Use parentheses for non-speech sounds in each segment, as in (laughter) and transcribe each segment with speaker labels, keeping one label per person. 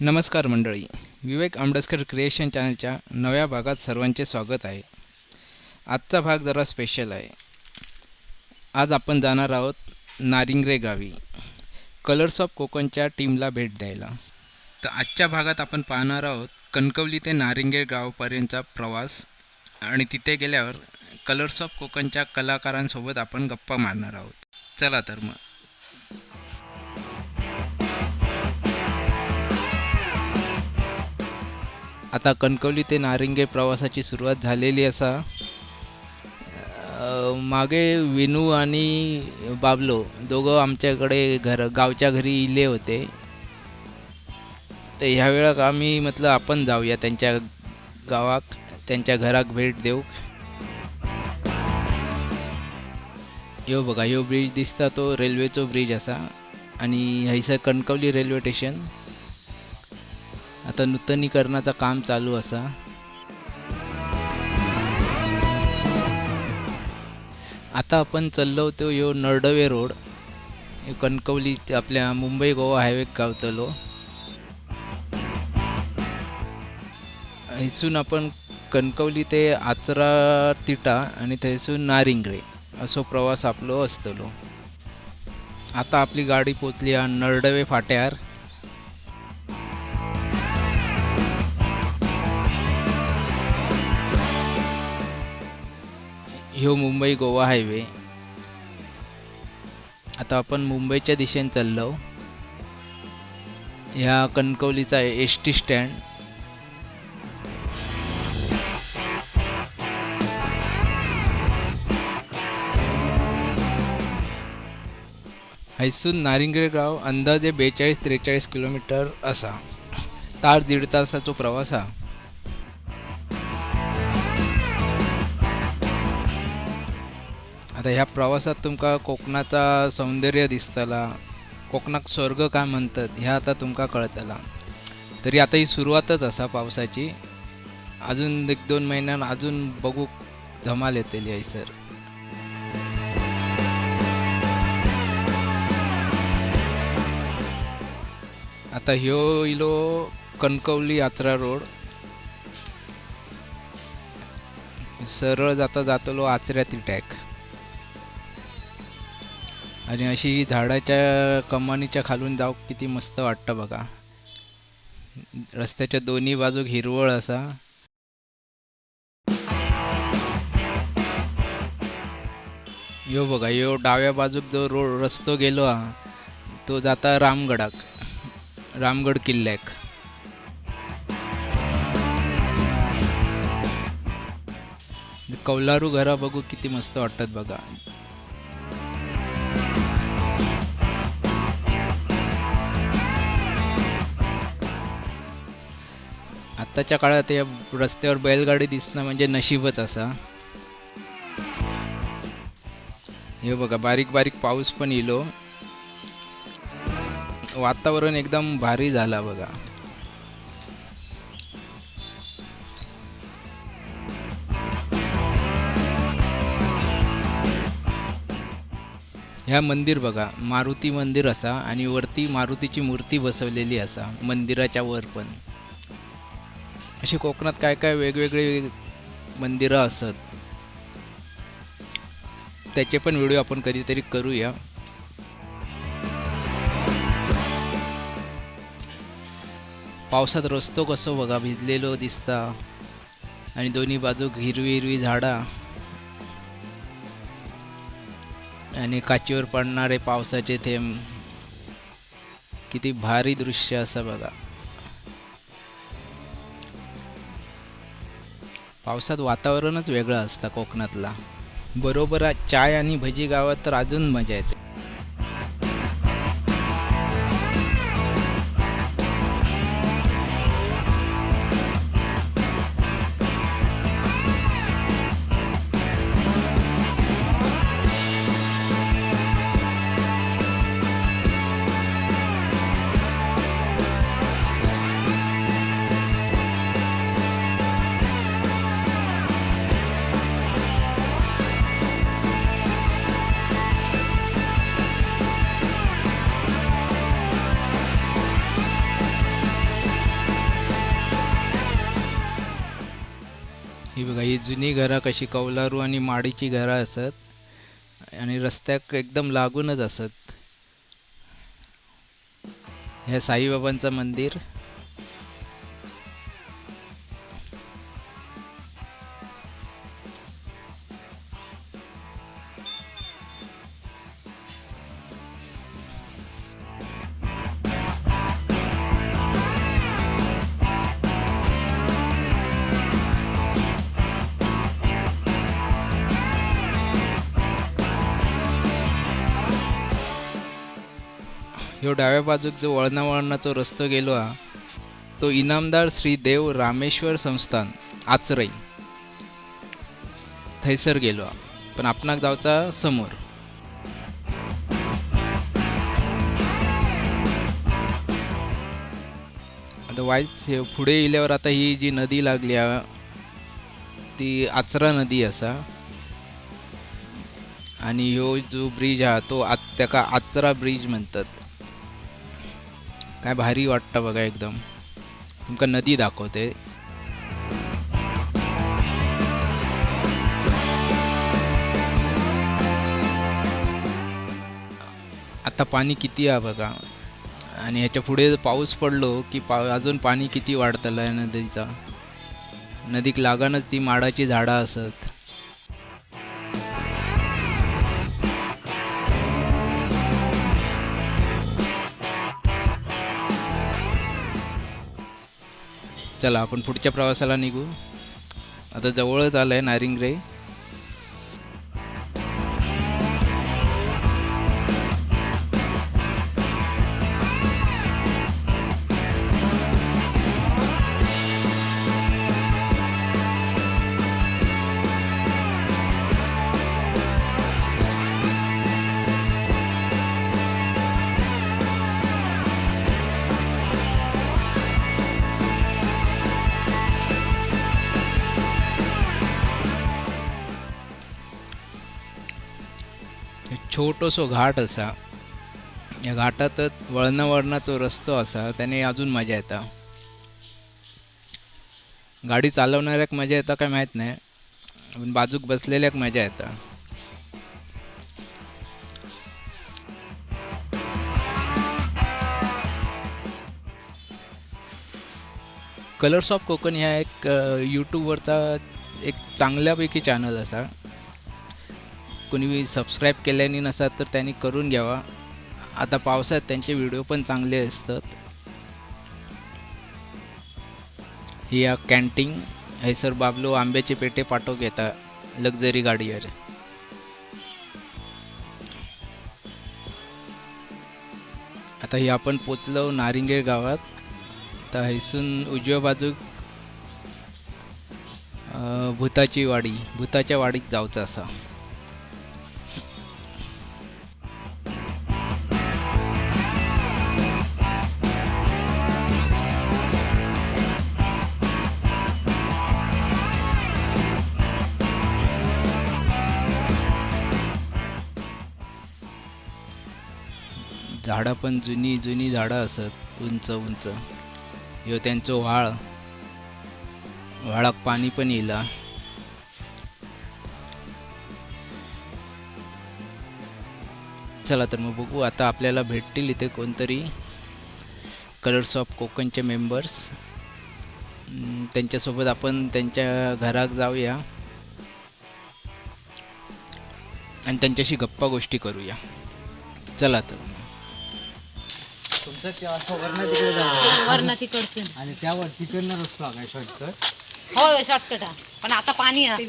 Speaker 1: नमस्कार मंडळी. विवेक आंबेडकर क्रिएशन चॅनलच्या नव्या भागात सर्वांचे स्वागत आहे. आजचा भाग जरा स्पेशल आहे. आज आपण जाणार आहोत नारिंगरे गावी. कलर्स ऑफ कोकणच्या टीमला भेट द्यायला. तर आजच्या भागात आपण पाहणार आहोत कणकवली ते नारिंगे गावपर्यंतचा प्रवास आणि तिथे गेल्यावर कलर्स ऑफ कोकणच्या कलाकारांसोबत आपण गप्पा मारणार आहोत. चला तर मग. आता कणकवली ते नारिंगे प्रवासाची सुरुवात झालेली असा. मागे विनू आणि बाबलो दोघं आमच्याकडे घर गावच्या घरी इले होते. तर ह्या वेळाक आम्ही म्हटलं आपण जाऊया त्यांच्या गावाक त्यांच्या घराक भेट देऊ. यो बघा ह्यो ब्रिज दिसता तो रेल्वेचो ब्रिज असा. आणि हयसर कणकवली रेल्वे स्टेशन. आता नूतनीकरणाचं काम चालू असा. आता आपण चाललो होतो यो नरडवे रोड. कणकवली आपल्या मुंबई गोवा हायवे गावतलो. हयसून आपण कणकवली ते आचरा तिटा आणि थंयसून नारिंगरे असो प्रवास आपलो असतलो. आता आपली गाडी पोचली नर्डवे नरडवे फाट्यार ह्यो मुंबई गोवा हायवे. आता आपण मुंबईच्या दिशेने चाललो. ह्या कणकवलीचा एस टी स्टँड. हैसून नारिंगे गाव अंदाजे बेचाळीस त्रेचाळीस किलोमीटर असा. तास दीड तासाचो प्रवास हा. आता ह्या प्रवासात तुमका कोकणाचा सौंदर्य दिसतला कोकणाक स्वर्ग काय म्हणतात ह्या आता तुमका कळतला. तरी आता ही सुरुवातच असा पावसाची. अजून एक दोन महिन्यान अजून बघू धमाल येतली हयसर आता ह्यो इलो कणकवली यात्रा रोड. सरळ जाता जातलो आचऱ्या टॅक आणि अशी झाडाच्या कमानीच्या खालून जाऊ किती मस्त वाटतं बघा. रस्त्याच्या दोन्ही बाजूक हिरवळ असा. यो बघा यो डाव्या बाजूक जो रोड रस्तो गेलो हा तो जाता रामगडाक रामगड किल्ल्याक. कौलारू घरा बघू किती मस्त वाटतात बघा. आत्ताच्या काळात या रस्त्यावर बैलगाडी दिसणं म्हणजे नशीबच असा हे. बघा बारीक बारीक पाऊस पण इलो वातावरण एकदम भारी झाला बघा. ह्या मंदिर बघा मारुती मंदिर असा आणि वरती मारुतीची मूर्ती बसवलेली असा मंदिराच्या वर पण. अशी कोकणात काय काय वेगवेगळी मंदिरं असत त्याचे पण व्हिडिओ आपण कधीतरी करूया. पावसात रस्तो कसो बघा भिजलेलो दिसता आणि दोन्ही बाजूक हिरवी हिरवी झाडा. आणि काचीवर पडणारे पावसाचे थेंब. किती भारी दृश्य असं बघा. पावसात वातावरणच वेगळं असतं कोकणातला. बरोबर चाय आणि भजी गावात तर अजून मजा येते. घरं कशी कौलारू आणि माडीची घरं असत आणि रस्त्याक एकदम लागूनच असत. हे साईबाबांचं मंदिर. डाव्या बाजूक जो वळणा वळणाचो रस्तो गेलो हा तो इनामदार श्री देव रामेश्वर संस्थान आचरई. थंयसर गेलो हा पण आपणाक जावचा समोर. आता वायच हे फुडें येयल्यावर आता ही जी नदी लागली हा ती आचरा नदी असा. आणि ह्यो जो ब्रिज हा तो आत ताका आचरा ब्रिज म्हणतात. काय भारी वाटतं बघा एकदम. तुमका नदी दाखवते. आता पाणी किती आहे बघा. आणि ह्याच्या पुढे पाऊस पडलो की पा अजून पाणी किती वाढतलं आहे नदीचा. नदीक लागानच ती माडाची झाडं असत. चला आपण पुढच्या प्रवासाला निघू. आता जवळच आलं आहे नारिंगरे छोटोसो घाट असा. या घाटातच वळणा वळणाचो रस्तो असा त्याने अजून मजा येता. गाडी चालवणाऱ्याक मजा येता काय माहीत नाही पण बाजूक बसलेल्याक मजा येता. कलर्स ऑफ कोकण ह्या एक यूट्यूबवरचा एक चांगल्यापैकी चॅनल असा. कोणी सबस्क्राईब केल्याने नसतात तर त्यांनी करून घ्यावा. आता पावसात त्यांचे व्हिडिओ पण चांगले असतात. ही या कॅन्टीन हैसर बाबलो आंब्याचे पेटे पाठव घेता लक्झरी गाडीवर आता ही आपण पोचलो नारिंगेर गावात. तर हैसून उजव्या बाजूक भूताची वाडी भूताच्या वाडीत जावचं असा. झाडं पण जुनी जुनी झाडं असत उंच उंच. ह्यो त्यांचो व्हाळ व्हाळाक पाणी पण येला चला तर मग बघू आता आपल्याला भेटतील इथे कोणतरी कलर्स ऑफ कोकणचे मेंबर्स त्यांच्यासोबत आपण त्यांच्या घरात जाऊया. आणि त्यांच्याशी गप्पा गोष्टी करूया. चला तर मग.
Speaker 2: तुमचं ते असं वरनं तिकडे जाणार
Speaker 3: वरण तिकडचं.
Speaker 2: आणि त्यावर तिकडनं रस्ता काय शॉर्टकट
Speaker 3: हो शॉर्टकट हा. पण आता पाणी आहे.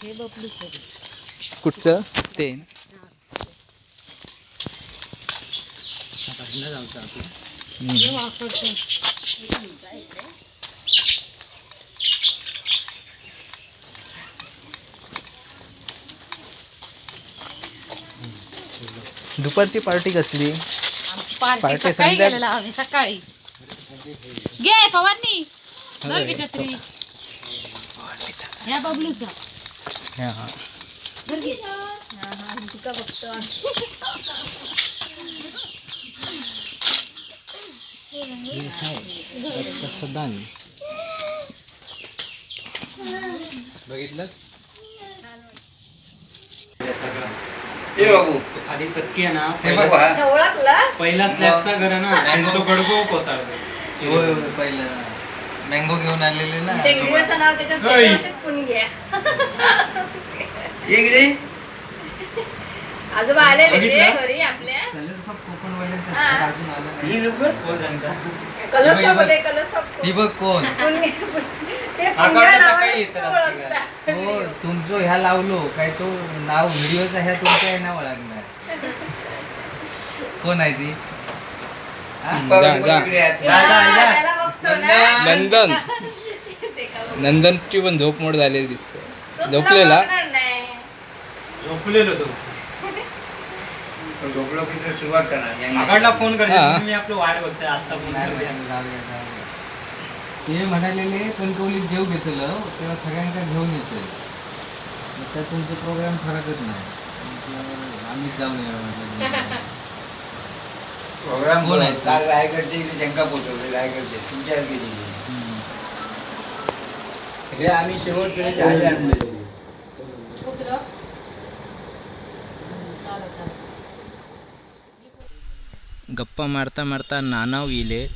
Speaker 3: हे आहे.
Speaker 1: कुठचं? ते
Speaker 2: आता हिला जायचं आपण.
Speaker 3: हे.
Speaker 1: दुपारची पार्टी कसली?
Speaker 3: पार्टी
Speaker 1: पार्टी
Speaker 3: सकाळी
Speaker 1: संध्या-
Speaker 3: गेलेला आम्ही सकाळी. घे फवारणी धर घे छत्री ह्या बबलूचा.
Speaker 1: हा.
Speaker 3: हा, हा, तुका बघतो
Speaker 1: बघितलंस
Speaker 2: बाबू खाली चक्की आहे ना.
Speaker 4: हे बघ
Speaker 2: पहिला
Speaker 4: हा.
Speaker 3: ओळखला
Speaker 2: पहिला स्लॅबचा घर आहे ना. त्यांचं गडगो कोसळलं.
Speaker 4: होय होय पहिलं. मँगो घेऊन आलेले ना.
Speaker 3: नाव.
Speaker 4: इकडे.
Speaker 3: आजोबा आलेले ते? घरी आपल्या.
Speaker 4: कलर?
Speaker 2: कोण
Speaker 4: हे.
Speaker 3: होते कलर
Speaker 4: ती बघ कोण. (laughs)
Speaker 3: ते पुण्या.
Speaker 4: हो तुमचं ह्या लावलो काय तो नाव व्हिडिओचा ह्या तुमच्या आहे ना ओळखणार. कोण आहे ती?
Speaker 1: नंदन. (laughs) नंदनची पण झोप मोड झालेली दिसते. झोपलेला.
Speaker 2: झोपलेलो तो.
Speaker 4: झोपलो की तो सुरुवात करणार
Speaker 2: आकाशला फोन करते. मी आपलं वाट आता.
Speaker 4: ते म्हणालेले कणकवलीत जेव घेतलं तेव्हा सगळ्यांका घेऊन येते तर तुमचे प्रोग्राम फरकच नाही म्हटलं, आम्हीच जाऊन येऊ म्हटलं
Speaker 5: प्रोग्राम
Speaker 4: कोण आहेत?
Speaker 5: काल रायगडचे इकडे जंका पोचवले रायगडचे तुमच्या
Speaker 4: हम्म.
Speaker 5: हे आम्ही शेवट केले जहाजे आणले
Speaker 3: कुत्रं? चालेल, चालेल.
Speaker 1: गप्पा मारता मारता नानाव
Speaker 4: ठेवलेलं आहे.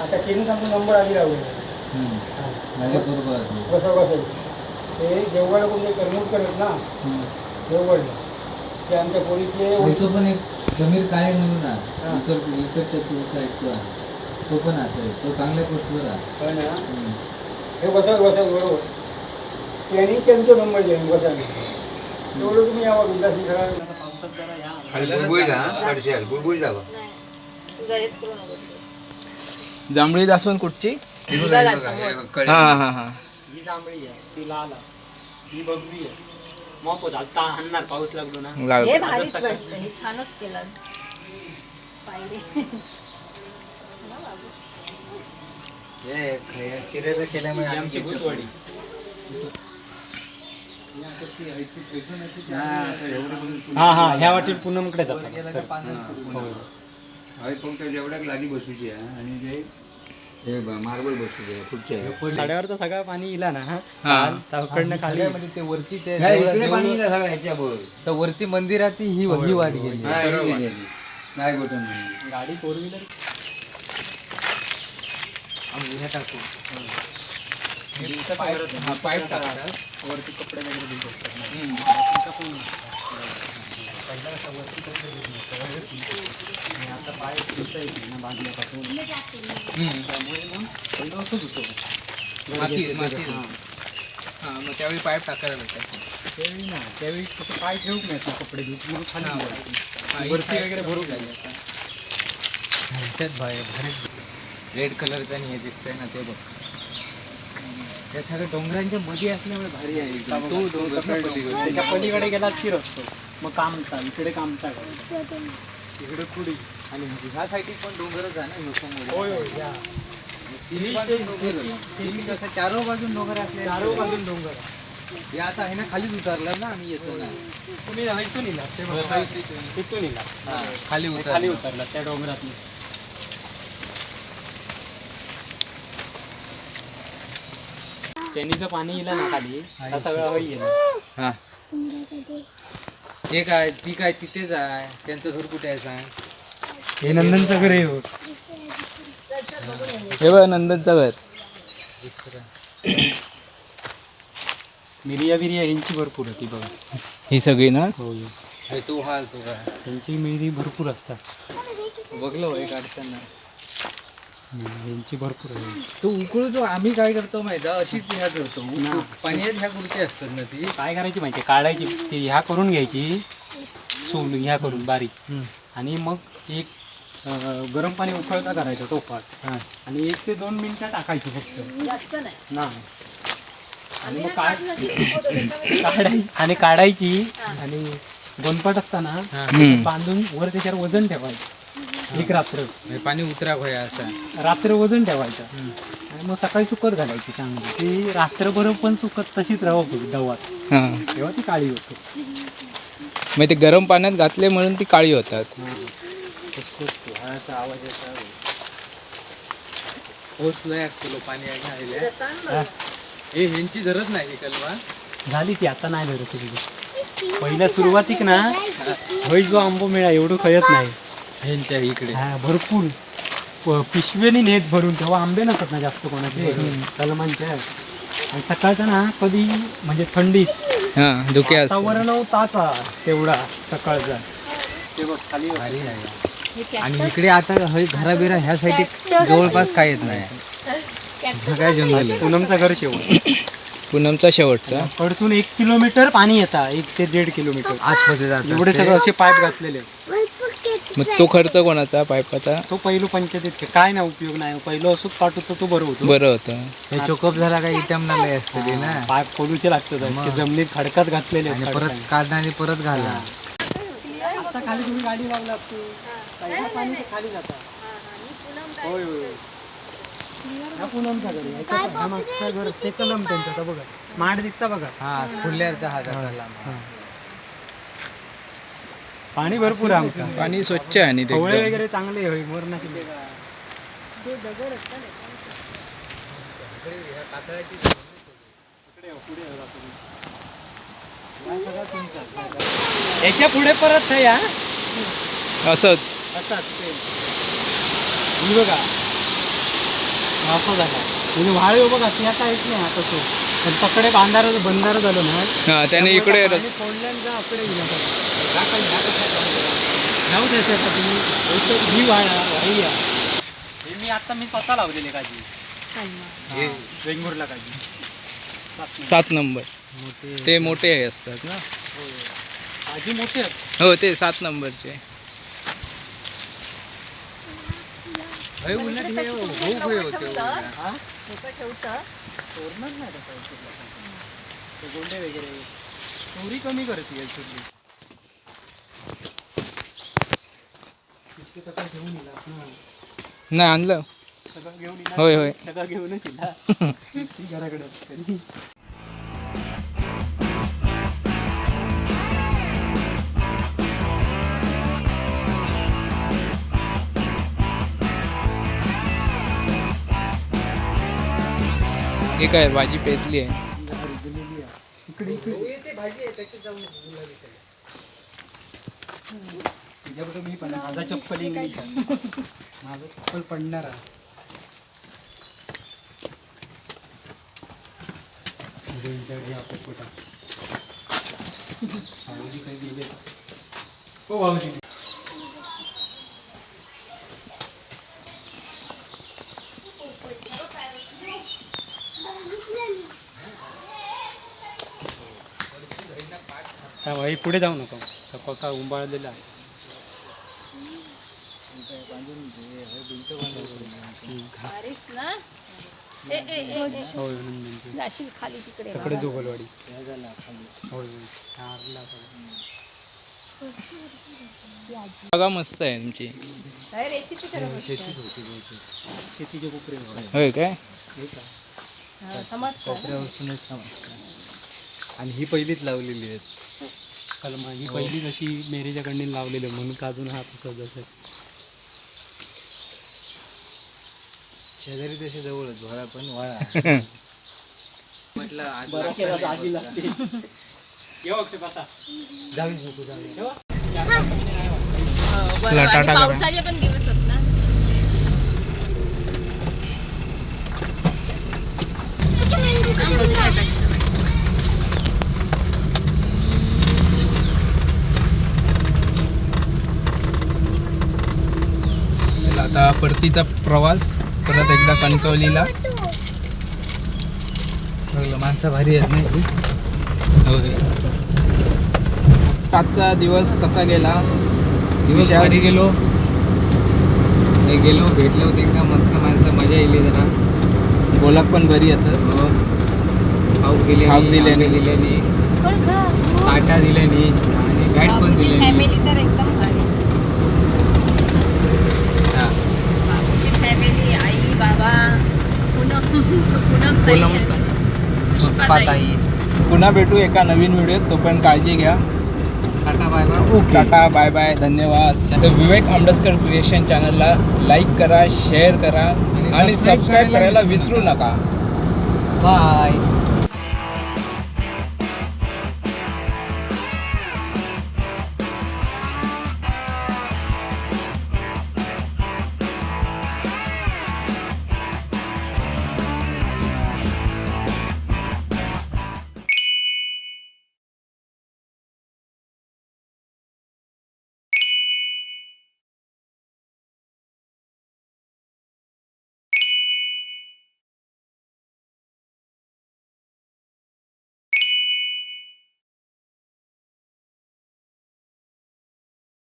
Speaker 6: आता आमचा नंबर आधी ते कोणते करत ना. देवगडला ते आमच्या
Speaker 4: पण एक समीर काय म्हणून
Speaker 6: हा.
Speaker 4: आहे इकड इकडच्या तो पण असेल तो चांगल्या पोस्टवर आहे. हम्म.
Speaker 6: हे बसा बसा बरोबर. त्यांनी त्यांचा नंबर दिला बसा. तेवढं तुम्ही यावं.
Speaker 1: जांभळी दासवण कुठची. हा हा हा
Speaker 2: ही जांभळी आहे ती लाल आहे. ही बघवी आहे. मग पोत आता आणणार पाऊस लागलो ना.
Speaker 3: हे भारीच वाटतं हे छानच केलं. पायरी.
Speaker 4: हे खे- चिऱ्याचं केल्यामुळे
Speaker 2: आमची भूतवाडी. हा हा ह्या वाटेल पूनमकडे जातात सर.
Speaker 5: हय फक्त जेवढ्या लादी बसूची आहे आणि ते हे मार्बल बसूचे आहे पुढचे. आहे
Speaker 2: साड्यावरचा सगळा पाणी इला ना
Speaker 1: हा.
Speaker 2: काल त्याकडनं खाली.
Speaker 4: म्हणजे ते वरती ते
Speaker 5: पाणी येतं सगळं ह्याच्यावर
Speaker 4: तर वरती मंदिरात ही ही वाट गेली.
Speaker 5: हा, ही गेली. आधी. नाही.
Speaker 2: गाडी फोर व्हीलर
Speaker 1: पाईप टाकतात.
Speaker 2: वरती कपडे वगैरे असतात आता पाय धुता येत नाही ना बाजल्यापासून त्यामुळे मग पहिलं
Speaker 1: माती माती
Speaker 2: हा.
Speaker 1: हा मग त्यावेळी पाईप टाकायला भेटायचं
Speaker 2: त्यावेळी ना त्यावेळी फक्त पाय ठेवूक नाहीत ना कपडे धुत मग खाली
Speaker 1: हा. हा,
Speaker 2: वरती वगैरे
Speaker 1: side
Speaker 2: भरू
Speaker 1: झाली
Speaker 2: काय
Speaker 1: आता.
Speaker 4: भारी रेड कलरचं आणि हे दिसतंय ना ते बघ. त्या सगळ्या डोंगरांच्या मध्ये असल्यामुळे भारी आहे एकदम. तो डोंगर ना पलीकडे.
Speaker 2: त्याच्या पलीकडे गेला की रस्तो मग कामचा इकडे कामचा इकडे पुढे
Speaker 4: आणि ह्या साईडला पण डोंगरच आहे ना ह्यो.
Speaker 2: होय या
Speaker 4: तिन्ही बाजून डोंगर. तिन्ही कसं चारो बाजून डोंगर असले
Speaker 2: चारो बाजून डोंगर
Speaker 4: हे आता आहे ना खालीच उतरलं ना आम्ही येतो ना
Speaker 2: तुम्ही इथून इला ते बघा.
Speaker 4: इथून.
Speaker 2: इला
Speaker 4: हा, खाली उतर
Speaker 2: खाली उतरला त्या डोंगरात त्यांनीचं पाणी इला ना खाली? हा सगळा होई गेला
Speaker 4: हा. हे काय ती काय तिथेच आहे? त्यांचं घर कुठे आहे सांग?
Speaker 2: हे नंदनचं घर आहे
Speaker 1: हे. बघ नंदनचं घर.
Speaker 2: मिरिया बिरिया ह्यांची भरपूर होती बघा.
Speaker 1: ही सगळी ना?
Speaker 2: होय
Speaker 4: हे. तो हाल तो काय?
Speaker 2: त्यांची मिरी भरपूर असतात.
Speaker 4: बघलो होय काढताना
Speaker 2: यांची भरपूर आहे.
Speaker 4: तो उकळतो आम्ही काय करतो माहिती? अशीच ह्या करतो.
Speaker 2: ना.
Speaker 4: उकळू- पाण्यात ह्या गुरती असतात ना ती.
Speaker 2: काय करायची माहिती काढायची. ती ह्या करून घ्यायची. सून ह्या करून बारीक. आणि मग एक अं, गरम पाणी उकळता करायचं टोपात आणि एक ते दोन मिनिटं टाकायची फक्त.
Speaker 3: जास्त नाही.
Speaker 2: ना. आणि मग काढ (laughs) काढाय आणि काढायची. आणि गोनपाट असताना. बांधून वर त्याच्यावर वजन ठेवायचं. एक रात्र.
Speaker 4: हे पाणी उतरा भया असा.
Speaker 2: रात्र वजन ठेवायचं. आणि मग सकाळी सुकत घालायची चांगली. ती रात्रभर पण सुकत तशीच राहत दवात.
Speaker 1: हां.
Speaker 2: तेव्हा ती काळी होते.
Speaker 1: मग ते गरम पाण्यात घातले म्हणून ती काळी होतात.
Speaker 4: आवाज येतो लय असतो पाणी घ्यायला. हे ह्यांची गरज नाही ही कलमा.
Speaker 2: झाली ती आता नाही धरत तिथे पहिल्या सुरुवातीक ना हय जो आंबो मिळा एवढं खयत नाही.
Speaker 4: ह्यांच्या इकडे.
Speaker 2: हा भरपूर. प- पिशवेनी नेत भरून तेव्हा आंबे नसतात ना जास्त कोणाचे कलमांचे आणि सकाळचा ना कधी म्हणजे थंडीत.
Speaker 1: हां धुके
Speaker 2: वातावरण होताचा तेवढा सकाळचा. ते बघ खाली
Speaker 4: भारी आहे आणि इकडे आता घराबिरा ह्या साईड जवळपास काय येत नाही. सगळ्या जंगल आहे.
Speaker 2: पूनमचं घर शेवट.
Speaker 1: पूनमचा शेवटचा.
Speaker 2: कडसून एक किलोमीटर पाणी येतं एक ते दीड किलोमीटर.
Speaker 4: आतमध्ये जातात
Speaker 2: एवढे
Speaker 4: ते.
Speaker 2: सगळं असे पाईप घातलेले.
Speaker 1: मग तो खर्च कोणाचा? पाईपाचा
Speaker 2: तो पहिलो पंचायतीत काय नाही उपयोग नाही. पहिलो असोच पाठवतो तो बरं होतो.
Speaker 1: बरं होतं.
Speaker 4: हे चोकअप झाला काय इटमना लय असते ते ना?
Speaker 2: पाईप खोलूचे लागतात.
Speaker 4: मग.
Speaker 2: ते जमिनीत खडकात घातलेले
Speaker 4: आणि
Speaker 2: आहेत
Speaker 4: परत
Speaker 2: खडकाने.
Speaker 4: काढणं आणि परत घाला.
Speaker 2: आता खाली तुम्ही गाडी लावला पहिला पाणी ते खाली जातं. होय होय हा पूनमचा घर आहे. ह्याच्या- हा मागचा घर ते कलम त्यांचा. बघा. माड दिसता बघा.
Speaker 4: हा फुल्याचा हात झाला
Speaker 2: पाणी भरपूर आहे आमका
Speaker 1: पाणी स्वच्छ आहे आणि ते
Speaker 2: कवळे. वगैरे चांगले होय याच्यापुढे परत आहे या
Speaker 1: असंच.
Speaker 2: ही बघा. असं झाला. म्हणजे वाळू बघा ती आता येत नाही आता तो. पण तकडे बांधार बंधार झालं ना.
Speaker 1: हां त्याने इकडे रस
Speaker 2: जा अकडे गेला तुम्ही? इथं ही वाळा आहे. हे मी आता मी स्वतः लावलेले काजी. हे वेंगुर्ला काजी.
Speaker 1: सात नंबर. ते मोठे असतात ना?
Speaker 2: काजी मोठे
Speaker 1: हो ते सात नंबरचे.
Speaker 4: हय उलट हे होते.
Speaker 2: हा? तोरणच नाही गोंडे वगैरे. चोरी कमी करते घेऊन.
Speaker 1: नाही आणलं
Speaker 2: सगळं घेऊन येला
Speaker 1: होय, होय.
Speaker 2: सगळं घेऊनच घराकडे.
Speaker 1: हे काय भाजी पेटली आहे
Speaker 2: मी पण. माझा चप्पल इंग्लिश आहे माझं चप्पल पडणार आहे. हो भाऊजी. त्या भाई पुढे जाऊ नका. कसा उंबाळलेला आहे. होय नंदनची.
Speaker 3: जाशील खाली तिकडे
Speaker 2: तकडे जोगलवाडी. होय होय चारला
Speaker 1: जागा मस्त आहे तुमची.
Speaker 3: काय रेसिपी करत
Speaker 2: शेतीचे कोपरे
Speaker 1: होय काय?
Speaker 3: समजतं.
Speaker 4: आणि ही पहिलीच लावलेली आहेत.
Speaker 2: कलमा. ही पहिली जशी मेरीच्या कडनी लावलेलं म्हणून का अजून हा तसं जसं
Speaker 4: शेजारी तसे जवळच वाळा पण वाळा म्हटलं आज
Speaker 2: बरं केला आजीला असते येऊ. अक्षय बसा.
Speaker 4: जावीच नको जावी
Speaker 1: चला, टाटा करा.
Speaker 3: पावसाचे पण दिवस आहेत ना?
Speaker 1: चला, आता परतीचा प्रवास. परत एकदा कणकवलीला.
Speaker 4: बघलं माणसं भारी आहेत नाही
Speaker 1: होय आजचा दिवस कसा गेला?
Speaker 4: दिवस भारी गेलो. हे गेलो भेटलो त्यांना मस्त माणसं मजा येईल जरा.
Speaker 1: बोलाक पण बरी असत
Speaker 4: हो. खाऊक दिले
Speaker 1: खाऊक दिल्यानी.
Speaker 4: दिल्यानी साठा दिल्यानी आणि बॅट पण दिल्यानी
Speaker 3: फॅमिली तर एकदम भारी फॅमिली आई बाबा पूनम. पूनम ताई
Speaker 1: पूनम.
Speaker 3: पुष्पाताई.
Speaker 1: पुन्हा भेटू एका नवीन व्हिडिओत. तोपर्यंत काळजी घ्या.
Speaker 4: Tata bye bye.
Speaker 1: Tata bye bye. धन्यवाद. तर विवेक आंबेडकर क्रिएशन चॅनलला लाईक करा शेअर करा आणि सबस्क्राईब करायला विसरू नका.
Speaker 4: बाय